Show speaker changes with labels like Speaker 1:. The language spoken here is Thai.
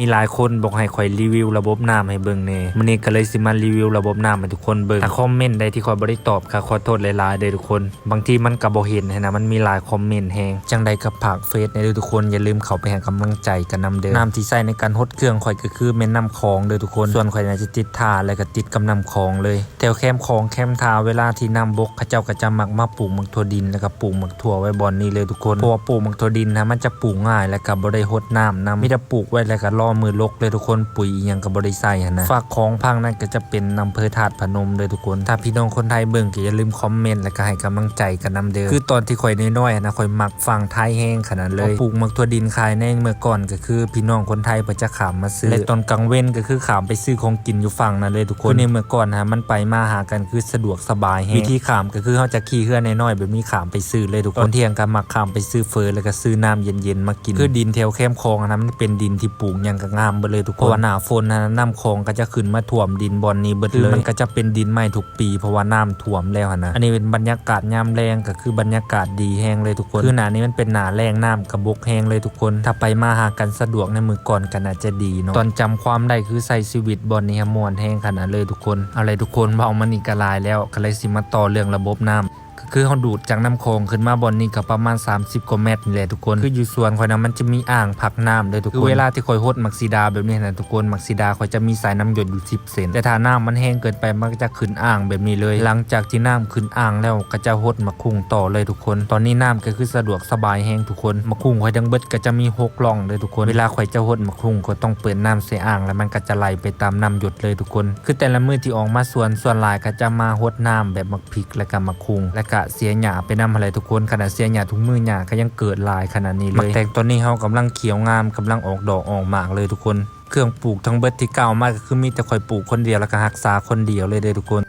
Speaker 1: มีหลายคนบอกให้ข่อยรีวิวระบบน้ำให้เบิ่งแน่มื้อนี้ก็เลยสิมารีวิวระบบน้ำให้ทุกคนเบิ่งถ้าคอมเมนต์ใดที่ข่อยบ่ได้ตอบก็ขอโทษหลายๆเด้อทุกคน บางทีมันก็บ่เห็นนะมันมีหลายคอมเมนต์แฮงจังใดก็ฝากเฟซในเด้อทุกคนอย่าลืมเข้าไปให้กำลังใจกันนำเด้อน้ำที่ใช้ในการฮดเครื่องข่อยก็คือแม่น้ำคลองเด้อทุกคนส่วนข่อยน่าจะติดท่าแล้วก็ติดกับน้ำคลองเลยแถวแคมคลองแคมทาเวลาที่น้ำบกเขาเจ้าก็จะมักมาปลูกหมักถั่วดินแล้วก็ปลูกหมักถั่วไว้บอนนี้เลยทุกคนเพราะว่าปลูกหมักถั่วดินนะมันจะปลูกง่ายแล้วก็บ่ได้ฮดน้ำนำมีแต่ปลูกไว้แล้วก็รอมือลกเลยทุกคนปุ๋ยอิหยังก็บ่ได้ใส่หันนะฝากของพังนั่นก็จะเป็นอำเภอถาดพนมเลยทุกคน ถ้าพี่น้องคนไทยเบิ่งก็อย่าลืมคอมเมนต์แล้วก็ให้กำลังใจกันนำเด้อคือตอนที่ข่อยน้อยๆนะข่อยมักฟังไทยแห้งขนาดเลยปลูกหมักถั่วดินขายในเมื่อก่อนก็คือ พี่น้องคนไทยเพิ่นจะขามมาซื้อและตอนกลางเว้นก็คือขามไปซื้อของกินอยู่ฝั่งนั้นเลยทุกคนคือในเมื่อก่อนนะมันไปมาหากันคือสะดวกสบายแฮงวิธีขามก็คือเฮาจะขี่เฮือน้อยๆแบบนี้ขามไปซื้อเลยทุกคนเที่ยงก็มักขามไปซื้อเฟอแล้วก็ซื้อน้ำเย็นๆมากินคือดินแถวแคมคลองอะนะมันเป็นดินที่ปลูกหยังก็งามเบิดเลยทุกคนเพราะว่าหน้าฝนนะน้ำคลองก็จะขึ้นมาท่วมดินบอนนี้เบิดเลยมันก็จะเป็นดินใหม่ทุกปี เพราะว่าน้ำท่วมแล้วอะนะอันนี้เป็นบรรยากาศยามแรงก็คือบรรยากาศดีแห้งเลยทุกคนคือหน้านี้มันเป็นหน้าแรงน้ำกระบกแห้งเลยทุกคน ถ้าไปมาหากันสะดวกในมือก่อนกันอาจจะดีเนาะตอนจำความได้คือใส่ชีวิตบอนนี้มวนแห้งขนาดเลยทุกคนเอาเลยทุกคนเบามันอีกกระลายแล้วก็เลยสิมาต่อเรื่องระบบน้ำก็ คือเขาดูดจากน้ำโคงขึ้นมาบนนี้ก็ประมาณ 30กว่าเมตรนี่แหละทุกคนคืออยู่ส่วนคอยนะมันจะมีอ่างพักน้ำเลยทุกคนคือเวลาที่คอยหดมักซีดาแบบนี้นะทุกคนมักซีดาคอยจะมีสายน้ำหยดอยู่10เซนแต่ถ้าน้ำมันแห้งเกินไปมันก็จะขึ้นอ่างแบบนี้เลย หลังจากที่น้ำขึ้นอ่างแล้วก็จะหดมาคุงต่อเลยทุกคน ตอนนี้น้ำก็คือสะดวกสบายแห้งทุกคนมาคุงคอยดังเบิดก็จะมีหกล่องเลยทุกคน เวลาคอยจะหดมาคุงก็ต้องเปิดน้ำใส่อ่าง แล้วมันก็จะไหลไปตามน้ำหยดเลยทุกคน คือแต่ละมือที่ออกมาส่วนส่วนหลายก็จะมาหดน้ำแบบมักพริกแล้วก็มาคุงแลวก็เสียหยาไปนำอะไรทุกคนขนาดเสียหยาทุกมือหยาก็ยังเกิดลายขนาดนี้เลยมักแตงต้นนี้เฮากำลังเขียวงามกำลังออกดอกออกหมากเลยทุกคน เครื่องปลูกทั้งเบิดที่เก่ามากก็คือมีแต่คอยปลูกคนเดียวแล้วก็รักษาคนเดียวเลยเด้อทุกคน